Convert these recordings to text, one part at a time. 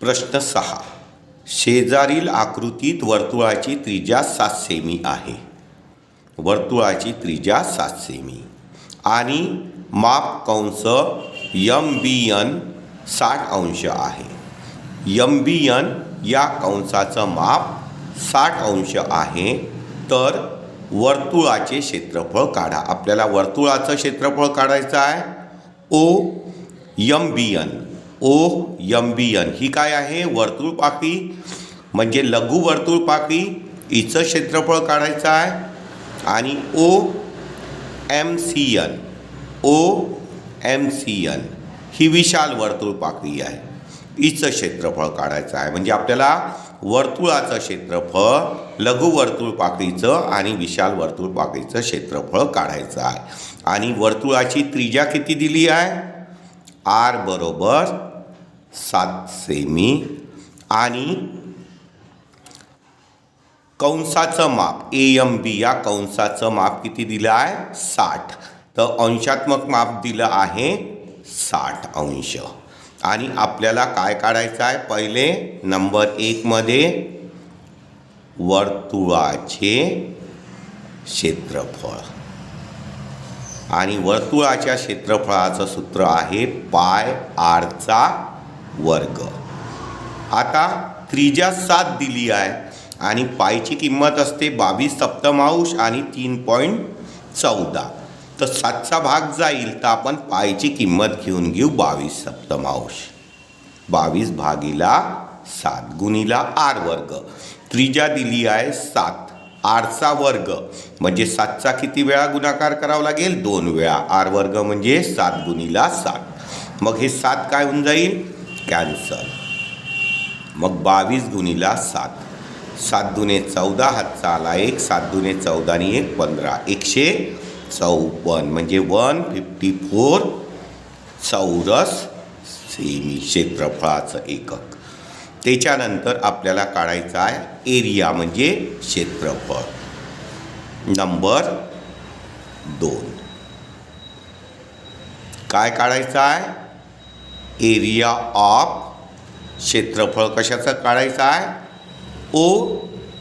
प्रश्न सहा. शेजारील आकृतीत वर्तुळाची त्रिज्या सात सेमी आहे. वर्तुळाची त्रिज्या सात सेमी आणि माप कंस यम बी यन साठ अंश आहे. यम बी यन या कंसाचं माप साठ अंश आहे. तर वर्तुळाचे क्षेत्रफळ काढा. आपल्याला वर्तुळाचं क्षेत्रफळ काढायचं आहे. O M B N O M B N ही काय आहे? वर्तुळ पाकळी म्हणजे लघु वर्तुळ पाकळी हिचं क्षेत्रफळ काढायचं आहे. आणि O M C N O M C N ही विशाल वर्तुळ पाकळी आहे. हिचं क्षेत्रफळ काढायचं आहे. म्हणजे आपल्याला वर्तुळाचं क्षेत्रफळ लघु वर्तुळ पाकळीचं आणि विशाल वर्तुळ पाकळीचं क्षेत्रफळ काढायचं आहे. आणि वर्तुळाची त्रिज्या किती दिली आहे? आर बरोबर सात सेमी आणि कंसाचं माप ए एम बी या कंसाचं माप किती दिलं आहे? साठ. तर अंशात्मक माप दिलं आहे साठ अंश. आणि आपल्याला काय काढायचं आहे? पहिले नंबर एकमध्ये वर्तुळाचे क्षेत्रफळ. आणि वर्तुळाच्या क्षेत्रफळाचं सूत्र आहे पाय आरचा वर्ग. आता त्रिज्या सात दिली आहे आणि पायची किंमत असते बावीस सप्तमांश आणि तीन पॉईंट चौदा. तर सातचा भाग जाईल तर आपण पायची किंमत घेऊन घेऊ बावीस सप्तमांश. बावीस भागीला सात गुणीला आर वर्ग. त्रिज्या दिली आहे सात. आरचा वर्ग. म्हणजे सातचा किती वेळा गुणाकार करावा लागेल? दोन वेळा. आर वर्ग म्हणजे सात गुणीला सात. मग हे सात काय होऊन जाईल? कॅन्सल. मग बावीस गुणीला सात. सात दुने चौदा हातचा आला एक. सात दुने चौदा आणि एक पंधरा. एकशे चौपन्न. म्हणजे वन फिफ्टी फोर चौरस सेमी. क्षेत्रफळाचं एकक. त्याच्यानंतर आपल्याला काढायचं आहे एरिया म्हणजे क्षेत्रफळ. नंबर दोन. काय काढायचं आहे? एरिया ऑफ क्षेत्रफळ कशाचं काढायचं आहे? O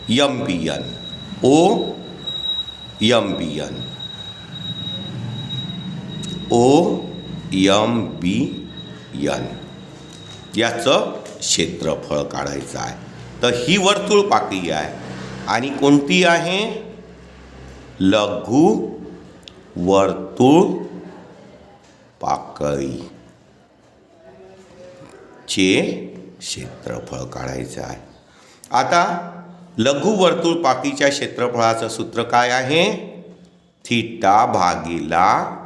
M B N O M B N O M B N याचं क्षेत्रफळ काढायचं आहे. तर ही वर्तुळ पाकळी आहे. आणि कोणती आहे? लघु वर्तुळ पाकळी चे क्षेत्रफळ काढायचं आहे. आता लघु वर्तुळ पाकळीच्या क्षेत्रफळाचं सूत्र काय आहे? थिटा भागीला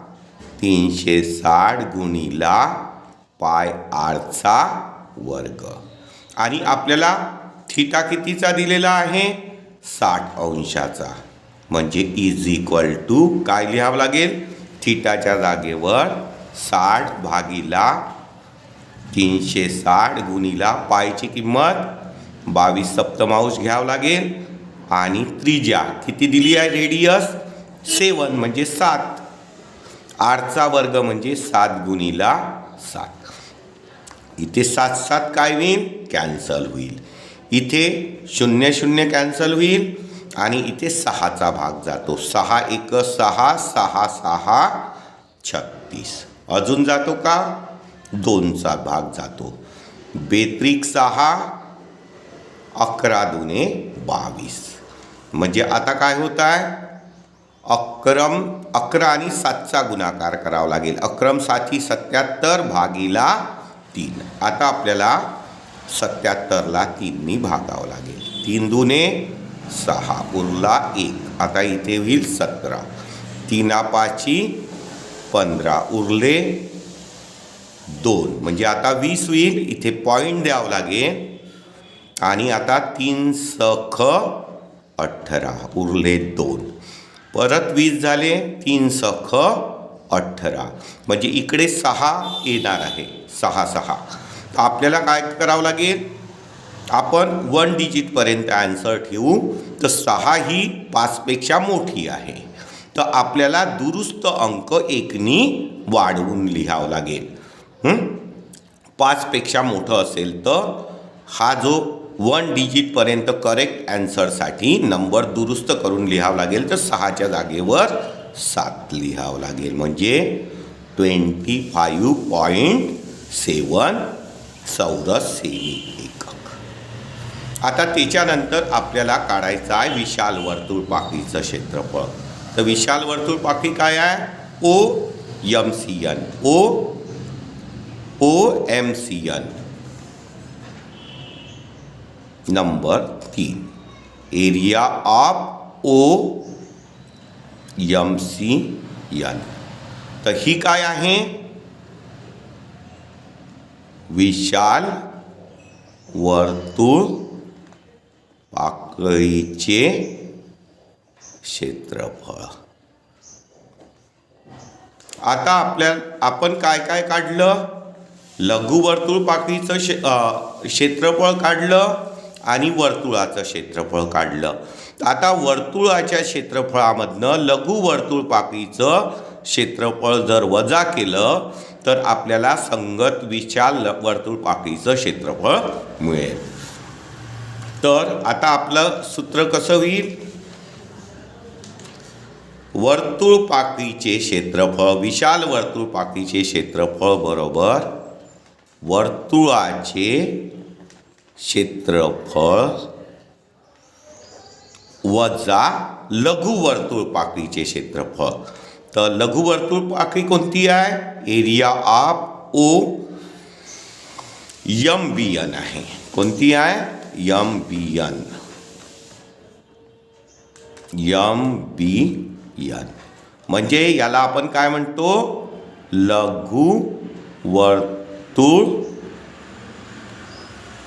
तीनशे साठ गुणीला पाय आरचा वर्ग. आणि आपल्याला थिटा कितीचा दिलेला आहे? साठ अंशाचा. म्हणजे इज इक्वल टू काय लिहावं लागेल? थिटाच्या जागेवर साठ भागीला तीनशे साठ गुणीला पायची किंमत बावीस सप्तमांश घ्यावं लागेल. आणि त्रिज्या किती दिली आहे रेडियस सेवन म्हणजे सात. आठचा वर्ग म्हणजे सात गुणीला सात. इथे सात सात काय होईल? कॅन्सल होईल. इथे शून्य शून्य कॅन्सल होईल आणि इथे सहाचा भाग जातो. सहा एक सहा सहा सहा छत्तीस. अजून जातो का? दोनचा भाग जातो. बेत्रिक सहा अकरा दुने बावीस. म्हणजे आता काय होत आहे अक्रम अकरा आणि सातचा गुणाकार करावा लागेल. अक्रम साथी सत्याहत्तर भागीला तीन. आता आपल्याला सत्याहत्तरला तीननी भागावं लागेल. तीन दुने सहा उरला एक. आता इथे होईल सतरा. तीना पाची पंधरा उरले दोन. म्हणजे आता वीस होईल इथे पॉईंट द्यावं लागेल. आणि आता तीन सख अठरा उरले दोन. परत वीस झाले तीन सख अठरा. म्हणजे इकडे सहा येणार आहे. सहा सहा. तर आपल्याला काय करावं लागेल? आपण वन डिजिटपर्यंत ॲन्सर ठेवू. तर सहा ही पाचपेक्षा मोठी आहे. तर आपल्याला दुरुस्त अंक एकनी वाढवून लिहावं लागेल. पाचपेक्षा मोठं असेल तर हा जो वन डिजिटपर्यंत करेक्ट ॲन्सरसाठी नंबर दुरुस्त करून लिहावं लागेल. तर सहाच्या जागेवर सात लिहावं लागेल. म्हणजे ट्वेंटी फाईव्ह पॉईंट सेवन चौरस सेमी एकक. आता त्याच्यानंतर आपल्याला काढायचं आहे विशाल वर्तुळ पाकीचं क्षेत्रफळ. तर विशाल वर्तुळ पाकी काय आहे? O M C N. O O M C N. Number तीन. Area of O M C N तर ही काय आहे? विशाल वर्तुळ पाकळीचे क्षेत्रफळ. आता आपल्या आपण काय काय काढलं? लघुवर्तुळ पाकळीचं क्षे क्षेत्रफळ काढलं आणि वर्तुळाचं क्षेत्रफळ काढलं. आता वर्तुळाच्या क्षेत्रफळामधनं लघुवर्तुळ पाकळीचं क्षेत्रफळ जर वजा केलं तर आपल्याला संगत विशाल ल- वर्तुळ पाकळीचं क्षेत्रफळ मिळेल. तर आता आपलं सूत्र कसं होईल? वर्तुळ पाकळीचे क्षेत्रफळ विशाल वर्तुळ पाकळीचे क्षेत्रफळ बरोबर वर्तुळाचे क्षेत्रफळ वजा लघुवर्तुळ पाकळीचे क्षेत्रफळ. तर लघुवर्तुळ पाकळी कोणती आहे? Area of O M B N आहे. कोणती आहे? M B N M B N म्हणजे याला आपण काय म्हणतो? लघु वर्तुळ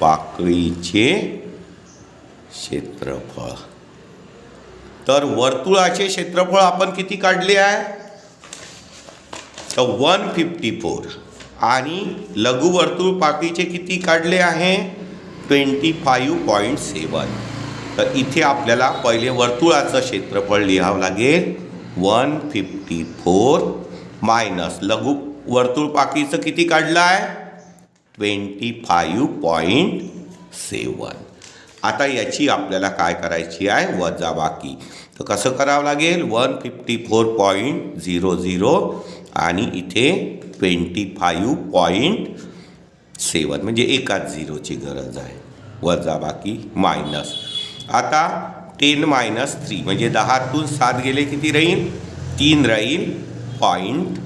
पाकळीचे क्षेत्रफळ. तर वर्तुळाचे क्षेत्रफळ आपण किती काढले आहे? तर वन फिफ्टी फोर आणि लघुवर्तुळ पाकळीचे किती काढले आहे? ट्वेंटी फाईव्ह पॉईंट सेवन तर इथे आपल्याला पहिले वर्तुळाचं क्षेत्रफळ लिहावं लागेल. वन फिफ्टी फोर मायनस लघु वर्तुळ पाकळीचं किती काढलं आहे? ट्वेंटी फाईव्ह पॉईंट सेवन आता याची आपल्याला काय करायची आहे? वजाबाकी तर कसं करावं लागेल? One fifty four point zero zero आणि इथे ट्वेंटी फाईव्ह पॉईंट सेवन म्हणजे एकाच झिरोची गरज आहे. वजाबाकी मायनस. आता टेन मायनस थ्री म्हणजे दहातून सात गेले किती राहील? तीन राहील. पॉईंट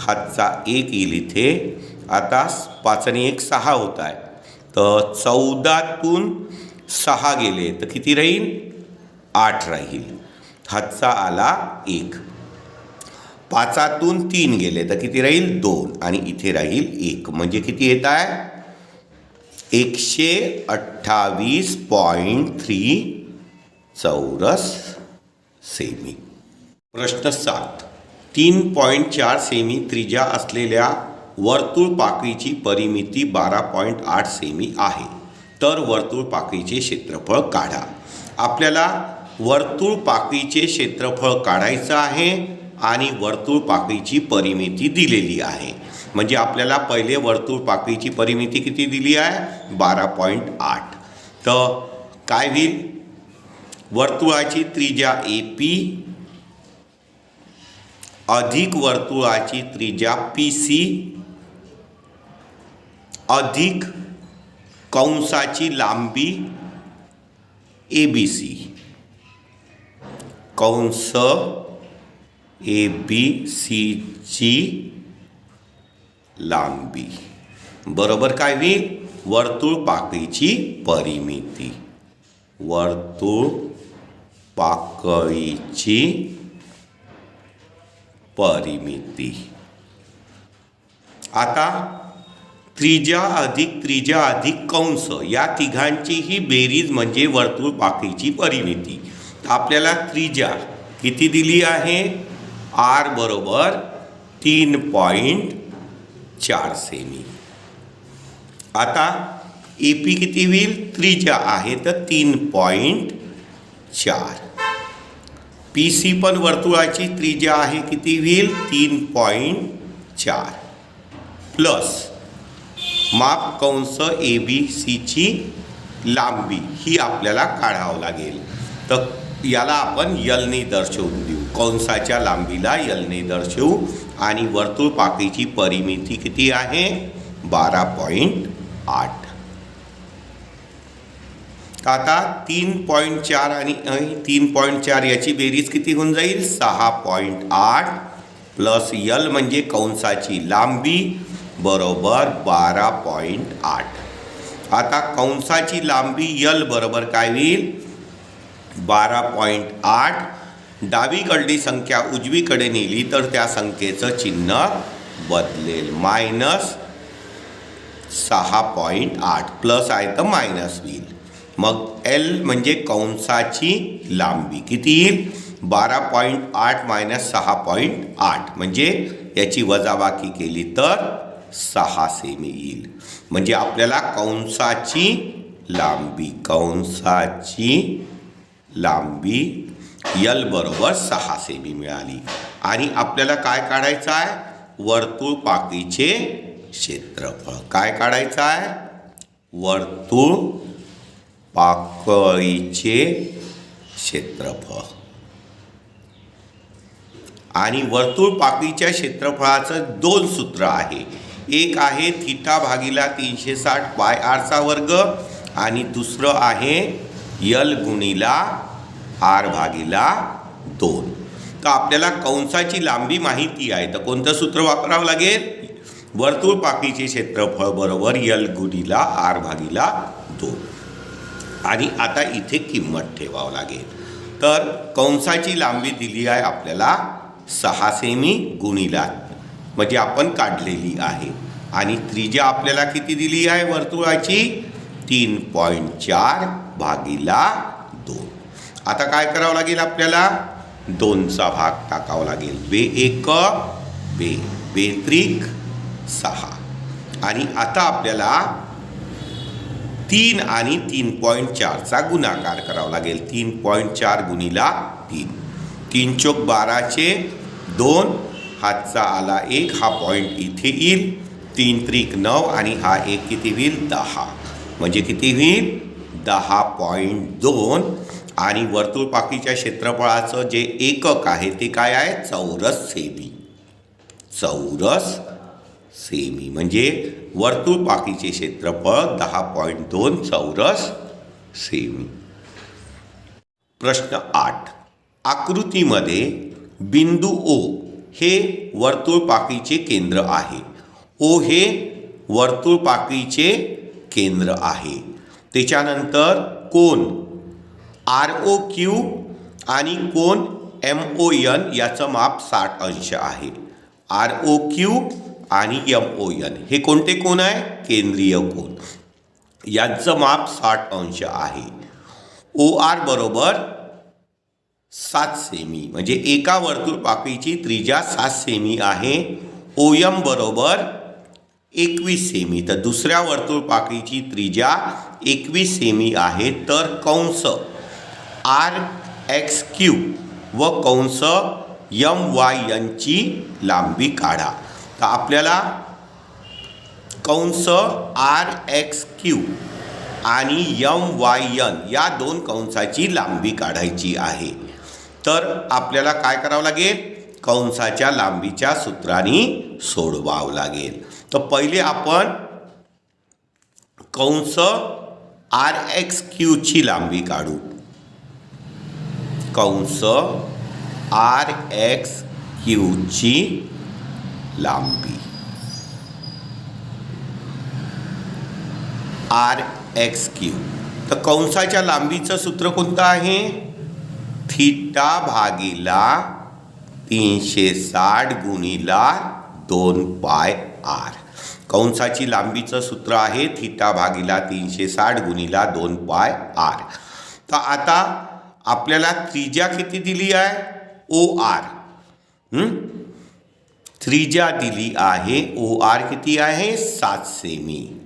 हातचा एक येईल इथे. आता पाच आणि एक सहा होत आहे. तर चौदातून सहा गेले तर किती राहील? आठ राहील. हातचा आला एक. पाचातून तीन गेले तर किती राहील? दोन. आणि इथे राहील एक. म्हणजे किती येत आहे? एकशे अठ्ठावीस पॉईंट थ्री चौरस सेमी. प्रश्न सात. तीन पॉईंट चार सेमी त्रिज्या असलेल्या वर्तुळ पाकळीची परिमिती बारा पॉईंट आठ सेमी आहे. तर वर्तुळ पाकळीचे क्षेत्रफळ काढा. आपल्याला वर्तुळ पाकळीचे क्षेत्रफळ काढायचं आहे आणि वर्तुळ पाकळीची परिमिती दिलेली आहे. म्हणजे आपल्याला पहिले वर्तुळ पाकळीची परिमिती किती दिली आहे? बारा पॉईंट आठ. तर काय होईल? वर्तुळाची त्रिज्या ए पी अधिक वर्तुळाची त्रिज्या पी सी अधिक कंसाची लांबी ए बी सी कंस ए बी सीची लांबी. बरोबर काय होईल वर्तुळ पाकळीची परिमिती. वर्तुळ पाकळीची परिमिती. आता त्रिजा अधिक त्रिजा अधिक कंस. या तिघांची ही बेरीज म्हणजे वर्तुळ पाकळीची परिमिती. आपल्याला त्रिजा किती दिली आहे? आर बरोबर तीन पॉईंट चार सेमी. आता ए पी किती होईल? त्रिजा आहे तर तीन पॉईंट चार. पी सी पण वर्तुळाची त्रिजा आहे किती होईल? तीन पॉईंट चार. प्लस माप कंस ए बी सीची लांबी ही आपल्याला काढावं लागेल. तर याला आपण यलने दर्शवून देऊ. कंसाच्या लांबीला यलने दर्शवू. आणि वर्तुळ पाकळीची परिमिती किती आहे? बारा पॉईंट आठ. आता तीन पॉईंट चार आणि तीन पॉईंट चार याची बेरीज किती होऊन जाईल? सहा पॉईंट आठ प्लस यल म्हणजे कंसाची लांबी. बरोबर बारा पॉईंट आठ. आता कंसाची लांबी यल बरोबर काय होईल? बारा पॉईंट आठ. डावीकडली संख्या उजवीकडे नेली तर त्या संख्येचं चिन्ह बदलेल. मायनस सहा पॉईंट आठ. प्लस आहे तर मायनस होईल. मग एल म्हणजे कंसाची लांबी. किती येईल? बारा पॉईंट आठ मायनस सहा पॉईंट आठ. म्हणजे याची वजाबाकी केली तर सहा सेमी येईल. म्हणजे आपल्याला कंसाची लांबी कंसाची लांबी यल बरोबर सहा सेमी मिळाली. आणि आपल्याला काय काढायचं आहे? वर्तुळ पाकीचे क्षेत्रफळ. काय काढायचं आहे? वर्तुळ पाकळीचे क्षेत्रफळ. आणि वर्तुळ पाकळीच्या क्षेत्रफळाचं दोन सूत्र आहे. एक आहे थिटा भागीला तीनशे साठ पाय आरचा वर्ग आणि दुसरं आहे यल गुणीला आर भागीला दोन. तर आपल्याला कंसाची लांबी माहिती आहे. तर कोणतं सूत्र वापरावं लागेल? वर्तुळ पाकळीचे क्षेत्रफळ बरोबर यल गुणीला आर भागीला दोन. आणि आता इथे किंमत ठेवावं लागेल. तर कंसाची लांबी दिली आहे आपल्याला सहा सेमी गुणीला म्हणजे आपण काढलेली आहे. आणि त्रिज्या आपल्याला किती दिली आहे? वर्तुळाची तीन पॉईंट चार भागीला दोन. आता काय करावं लागेल आपल्याला? दोनचा भाग टाकावा लागेल. बे एक बे बेत्रिक सहा. आणि आता आपल्याला तीन आणि तीन पॉईंट चारचा गुणाकार करावा लागेल. तीन पॉईंट चार गुणीला तीन. तीन चोक बाराचे दोन हातचा आला एक हा पॉईंट इथे येईल. तीन त्रिक नऊ आणि हा एक किती होईल? दहा. म्हणजे किती होईल? दहा पॉईंट दोन. आणि वर्तुळपाकीच्या क्षेत्रफळाचं जे एकक आहे ते काय आहे? चौरस सेमी. चौरस सेमी. म्हणजे वर्तुळपाकीचे क्षेत्रफळ दहा पॉईंट दोन चौरस सेमी. प्रश्न आठ. आकृतीमध्ये बिंदू ओ हे वर्तुळपाकीचे केंद्र आहे. ओ हे वर्तुळपाकीचे केंद्र आहे. त्याच्यानंतर कोण आर ओ क्यू आणि कोण एम ओ यन याचं माप साठ अंश आहे. आर ओ क्यू आणि एम ओ यन हे कोणते कोण आहे? केंद्रीय कोण यांचं माप साठ अंश आहे. ओ आर बरोबर सात सेमी. म्हणजे एका वर्तुळ पाकळीची त्रिज्या सात सेमी आहे. ओयम बरोबर एकवीस सेमी. तर दुसऱ्या वर्तुळ पाकळीची त्रिज्या एकवीस सेमी आहे. तर कंस आर एक्स क्यू व कंस यम वाय यांची लांबी काढा. तर आपल्याला कंस आर एक्स क्यू आणि यम वाय यन या दोन कंसाची लांबी काढायची आहे. तर आपल्याला काय करावं लागेल? कंसाच्या लांबीच्या सूत्राने सोडवावं लागेल. तर पहिले आपण कंस आर एक्स क्यूची लांबी काढू. कंस आर एक्स क्यूची लांबी. R X Q. तर कंसाच्या लांबीचं सूत्र कोणतं आहे? थिटा भागीला तीनशे साठ गुणीला दोन पाय आर. कंसाची लांबीचं सूत्र आहे थिटा भागीला तीनशे साठ गुणीला दोन पाय आर. तर आता आपल्याला त्रिज्या किती दिली आहे? O R. त्रिज्या दिली आहे ओ आर किती आहे? सात सेमी.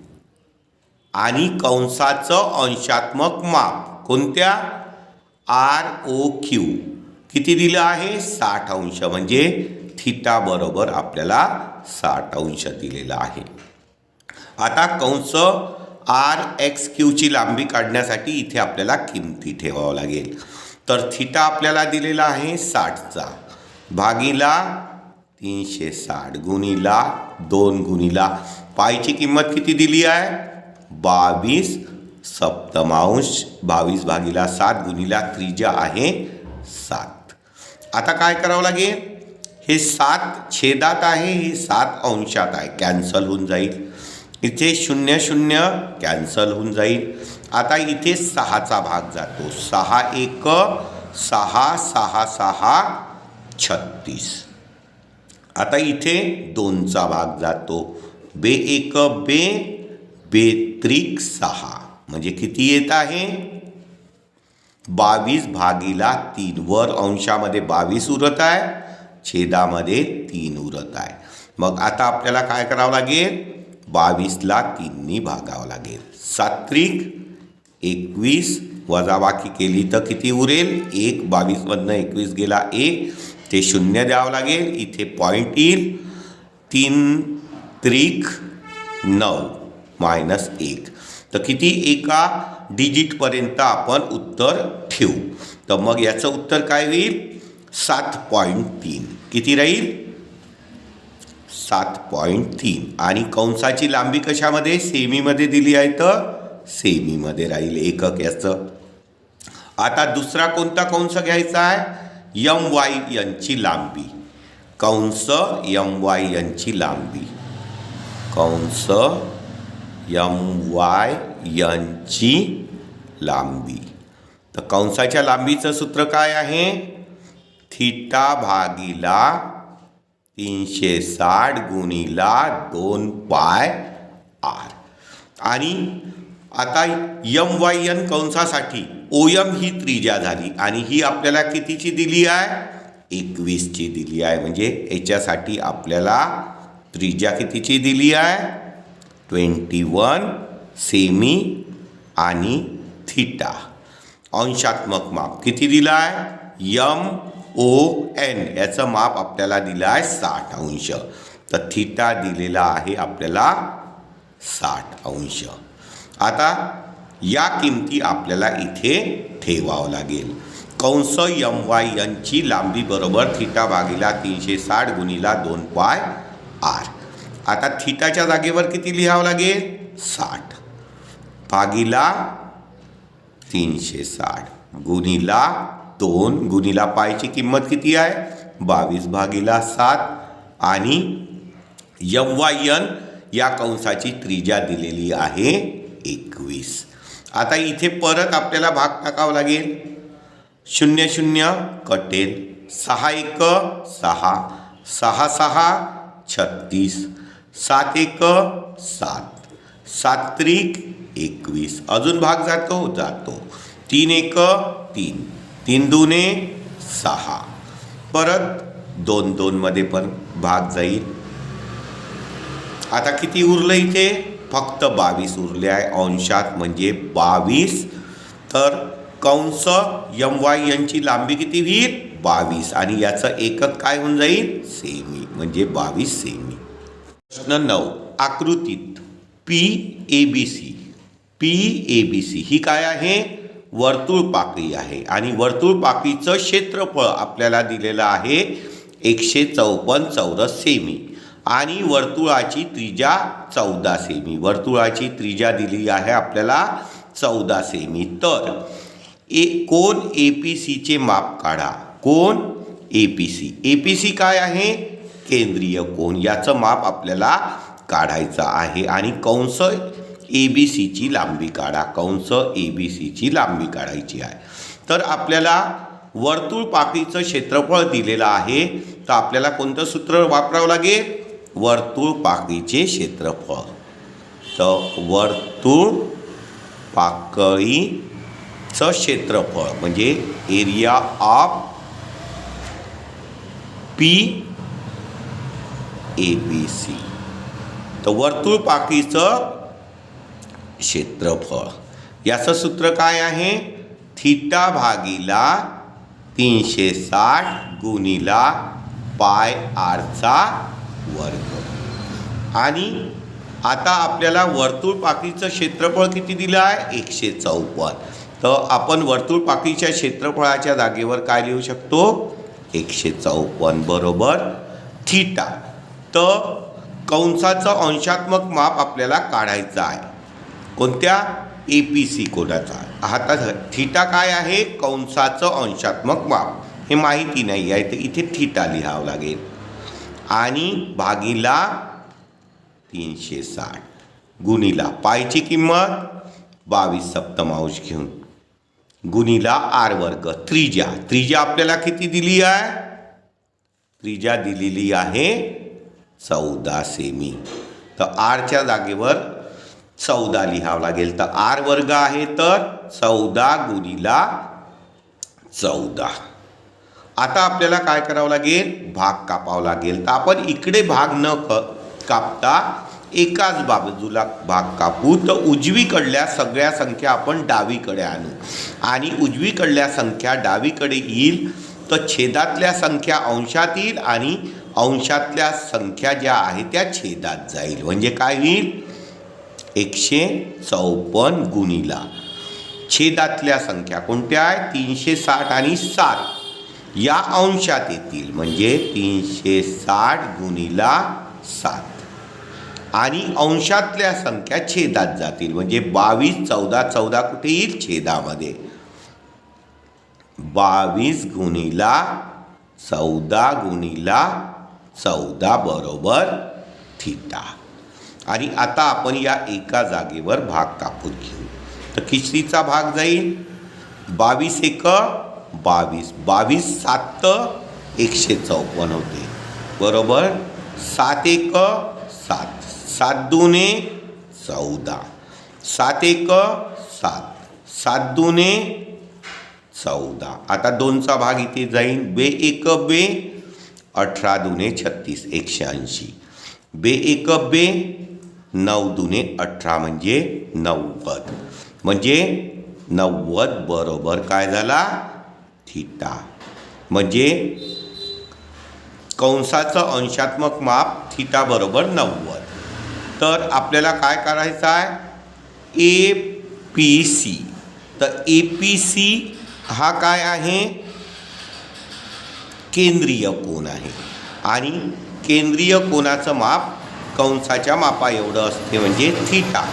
आणि कंसाचं अंशात्मक माप कोणत्या? आर ओ क्यू किती दिलं आहे? साठ अंश. म्हणजे थिटा बरोबर आपल्याला साठ अंश दिलेला आहे. आता कंस आर एक्स क्यूची लांबी काढण्यासाठी इथे आपल्याला किमती ठेवावं लागेल. तर थिटा आपल्याला दिलेला आहे साठचा. भागीला तीनशे साठ गुणीला दोन गुणीला. पायची किंमत किती दिली आहे? बावीस सप्तमांश बावीस भागीला सात गुणीला त्रिजा आहे सात. आता काय करावं लागेल? हे सात छेदात आहे हे सात अंशात आहे. कॅन्सल होऊन जाईल. इथे शून्य शून्य कॅन्सल होऊन जाईल. आता इथे सहाचा भाग जातो. सहा एक सहा सहा सहा छत्तीस. आता इथे दोनचा भाग जातो. बे एक बे बेत्रिक सहा. म्हणजे किती येत आहे? बावीस भागीला तीन. वर अंशामध्ये बावीस उरत आहे छेदामध्ये तीन उरत आहे. मग आता आपल्याला काय करावं लागेल? बावीसला तीननी भागावं लागेल. सात्विक एकवीस वजाबाकी केली तर किती उरेल? एक. बावीसमधनं एकवीस गेला एक ते शून्य द्यावं लागेल. इथे पॉईंट येईल. तीन त्रिक नऊ. मायनस एक. तर किती? एका डिजिटपर्यंत आपण उत्तर ठेवू. तर मग याचं उत्तर काय होईल? सात पॉईंट तीन. किती राहील? सात पॉईंट तीन. आणि कंसाची लांबी कशामध्ये? सेमीमध्ये दिली आहे तर सेमीमध्ये राहील एकक याचं. आता दुसरा कोणता कंस घ्यायचा आहे? यम वाय यांची लांबी. कंस यम वाय यांची लांबी. कंस यम वाय यांची लांबी. तर कंसाच्या लांबीचं सूत्र काय आहे? थिटा भागीला तीनशे साठ गुणीला दोन पाय आर. आणि आता यम वाय यन कंसासाठी ओ यम ही त्रिज्या झाली आणि ही आपल्याला कितीची दिली आहे? एकवीसची दिली आहे. म्हणजे याच्यासाठी आपल्याला त्रिज्या कितीची दिली आहे? ट्वेंटी वन सेमी आणि थिटा अंशात्मक माप किती दिलं आहे यम ओ एन याचं माप आपल्याला दिलं आहे साठ अंश. तर थिटा दिलेला आहे आपल्याला साठ अंश. आता या किमती आपल्याला इथे ठेवावं लागेल. कंस यम वाय यांची लांबी बरोबर थिटा भागीला तीनशे साठ गुणीला दोन पाय आर आता थिटाच्या जागेवर किती लिहावं लागेल? साठ. भागीला तीनशे साठ. गुणीला दोन. गुणीला पायची किंमत किती आहे? बावीस भागीला सात. आणि यम यन या कंसाची त्रिज्या दिलेली आहे एकवीस. आता इथे परत आपल्याला भाग टाकावा लागेल. शून्य शून्य कटेल. सहा एक सहा. सहा सहा छत्तीस. सात एक सात. सात त्रिक एकवीस. अजून भाग जातो जातो. तीन एक तीन. तीन दुने सहा. परत दोन दोनमध्ये पण भाग जाईल. आता किती उरलं इथे? फक्त बावीस उरले आहे. अंशात म्हणजे बावीस. तर कंस यम वाय यांची लांबी किती होईल? बावीस. आणि याचं एकक काय होऊन जाईल? सेमी. म्हणजे बावीस सेमी. प्रश्न नऊ. आकृतीत P A B C. P A B C ही काय आहे? वर्तुळ पाकळी आहे. आणि वर्तुळ पाकळीचं क्षेत्रफळ आपल्याला दिलेलं आहे एकशे चौपन्न चौरस सेमी. आणि वर्तुळाची त्रिजा चौदा सेमी. वर्तुळाची त्रिजा दिली आहे आपल्याला चौदा सेमी. तर ए कोण ए पी सीचे माप काढा. कोण A P C A P C काय आहे? केंद्रीय कोण याचं माप आपल्याला काढायचं आहे. आणि कंस ए बी सीची लांबी काढा. कंस ए बी सीची लांबी काढायची आहे. तर आपल्याला वर्तुळ पाकळीचं क्षेत्रफळ दिलेलं आहे. तर आपल्याला कोणतं सूत्र वापरावं लागेल? वर्तुळ पाकळीचे क्षेत्रफळ. तर वर्तुळ पाकळीचं क्षेत्रफळ म्हणजे area of P A B C तर वर्तुळ पाकळीचं क्षेत्रफळ. याचं सूत्र काय आहे? थिटा भागीला तीनशे साठ गुणीला पाय आरचा वर्ग. आणि आता आपल्याला वर्तुळ पाकीचं क्षेत्रफळ किती दिलं आहे? एकशे चौपन्न. तर आपण वर्तुळ पाकीच्या क्षेत्रफळाच्या जागेवर काय लिहू शकतो? एकशे चौपन्न बरोबर? थिटा. तर कंसाचं अंशात्मक माप आपल्याला काढायचं आहे. कोणत्या? ए पी सी कोणाचा? आता थिटा काय आहे? कंसाचं अंशात्मक माप. हे माहिती नाही आहे तर इथे थिटा लिहावं लागेल. आणि भागीला तीनशे साठ. गुणीला पायची किंमत बावीस सप्तमांश घेऊन. गुणीला आर वर्ग त्रिजा त्रिजा आपल्याला किती दिली आहे? त्रिजा दिलेली आहे चौदा सेमी तर आरच्या जागेवर चौदा लिहावं लागेल. तर आर वर्ग आहे तर चौदा गुणीला चौदा. आता आपल्याला काय करावं लागेल? भाग कापावं लागेल. तर आपण इकडे भाग न क कापता एकाच बाजूला भाग कापू. तर उजवीकडल्या सगळ्या संख्या आपण डावीकडे आणू. आणि उजवीकडल्या संख्या डावीकडे येईल. तर छेदातल्या संख्या अंशात येईल आणि अंशातल्या संख्या ज्या आहेत त्या छेदात जाईल. म्हणजे काय होईल? एकशे चौपन्न गुणीला. छेदातल्या संख्या कोणत्या आहेत? तीनशे साठ आणि सात. या अंशात येतील. म्हणजे तीनशे साठ गुणीला सात. आणि अंशातल्या संख्या छेदात जातील. म्हणजे बावीस चौदा चौदा कुठे येईल? छेदामध्ये. बावीस गुणीला चौदा गुणीला चौदा बरोबर थिटा. आणि आता आपण या एका जागेवर भाग कापून घेऊ. तर खिचडीचा भाग जाईल. बावीस एक बावीस. बावीस सात एकशे चौपन्न होते. बरोबर? सात एक सात. सात दुने चौदा. सात एक सात. सात दुने चौदा. आता दोनचा भाग इथे जाईल. बे एक बे. अठरा दुने छत्तीस एकशे ऐंशी. बे एक बे नऊ दुने अठरा म्हणजे नव्वद. म्हणजे नव्वद बरोबर काय झाला? थिटा. म्हणजे कंसाचं अंशात्मक माप थिटा बरोबर नव्वद. तर आपल्याला काय करायचं आहे? A P C. तर ए पी सी हा काय आहे? केंद्रीय कोण आहे. आणि केंद्रीय कोणाचं माप कंसाच्या मापा एवढं असते म्हणजे थिटा.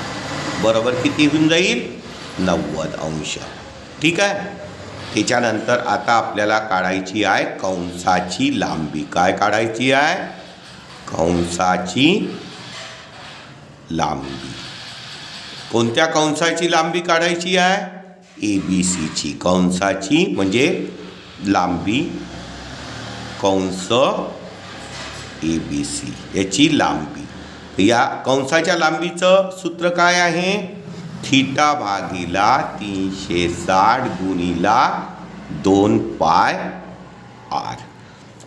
बरोबर किती होऊन जाईल? नव्वद अंश. ठीक आहे? त्याच्यानंतर आता आपल्याला काढायची आहे कंसाची लांबी. काय काढायची आहे? कंसाची लांबी. कोणत्या कंसाची लांबी काढायची आहे? ए बी सीची कंसाची म्हणजे लांबी कंस ए बी सी याची लांबी. या कंसाच्या लांबीचं सूत्र काय आहे? थिटा भागीला तीनशे साठ गुणीला दोन पाय आर.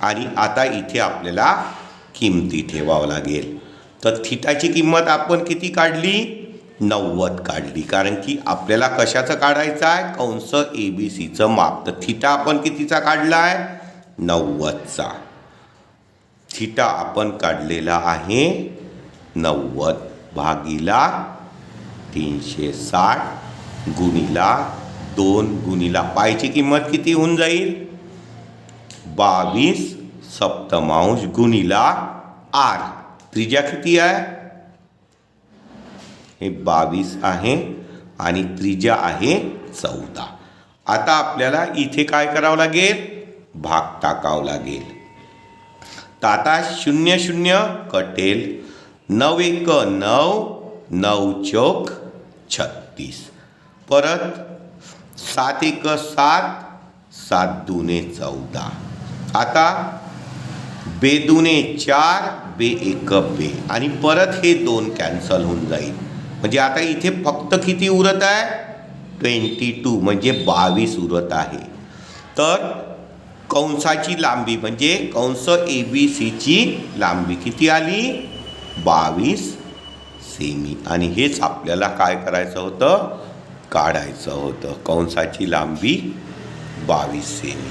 आणि आता इथे आपल्याला किमती ठेवावं लागेल. तर थिटाची किंमत आपण किती काढली? नव्वद काढली. कारण की आपल्याला कशाचं काढायचं आहे? कंस ए बी सीचं माप. तर थिटा आपण कितीचा काढला आहे नव्वदचा. थिटा आपण काढलेला आहे नव्वद भागीला तीनशे साठ गुणीला दोन गुणीला. पायची किंमत किती होऊन जाईल? बावीस सप्तमांश गुणीला आर. त्रिज्या किती आहे? हे बावीस आहे आणि त्रिज्या आहे चौदा. आता आपल्याला इथे काय करावं लागेल? भाग टाकावं लागेल तर आता शून्य शून्य कटेल. नऊ एक नऊ नऊ चौक छत्तीस. परत सात एक सात सात दुने चौदा. आता बे दुने चार बे एक बे. आणि परत हे दोन कॅन्सल होऊन जाईल. म्हणजे आता इथे फक्त किती उरत आहे? ट्वेंटी टू म्हणजे बावीस उरत आहे. तर कंसाची लांबी म्हणजे कंस ए बी सीची लांबी किती आली? बावीस सेमी. आणि हेच आपल्याला काय करायचं होतं? काढायचं होतं. कंसाची लांबी बावीस सेमी.